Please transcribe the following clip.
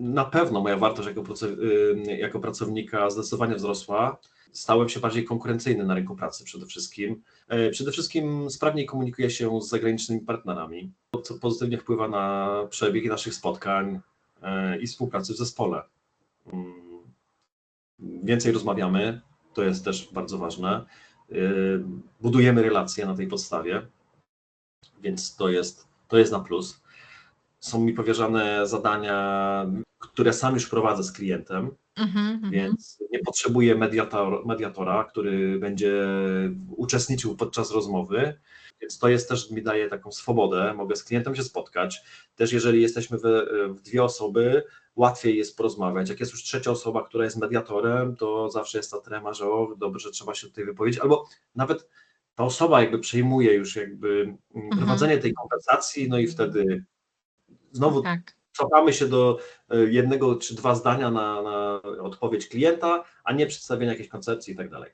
Na pewno moja wartość jako, jako pracownika zdecydowanie wzrosła. Stałem się bardziej konkurencyjny na rynku pracy przede wszystkim. E, Przede wszystkim sprawniej komunikuję się z zagranicznymi partnerami, co pozytywnie wpływa na przebieg naszych spotkań e, i współpracy w zespole. Mm, Więcej rozmawiamy, to jest też bardzo ważne. E, Budujemy relacje na tej podstawie, więc to jest, to jest na plus. Są mi powierzane zadania, które sam już prowadzę z klientem, Mhm, mhm. więc nie potrzebuję mediator, mediatora, który będzie uczestniczył podczas rozmowy. Więc to jest też mi daje taką swobodę, mogę z klientem się spotkać. Też jeżeli jesteśmy we, w dwie osoby, łatwiej jest porozmawiać. Jak jest już trzecia osoba, która jest mediatorem, to zawsze jest ta trema, że o, dobrze, trzeba się tutaj wypowiedzieć, albo nawet ta osoba jakby przejmuje już jakby Mhm. prowadzenie tej konwersacji, no i wtedy znowu Tak. cofamy się do e, jednego czy dwa zdania na, na odpowiedź klienta, a nie przedstawienia jakiejś koncepcji i tak dalej.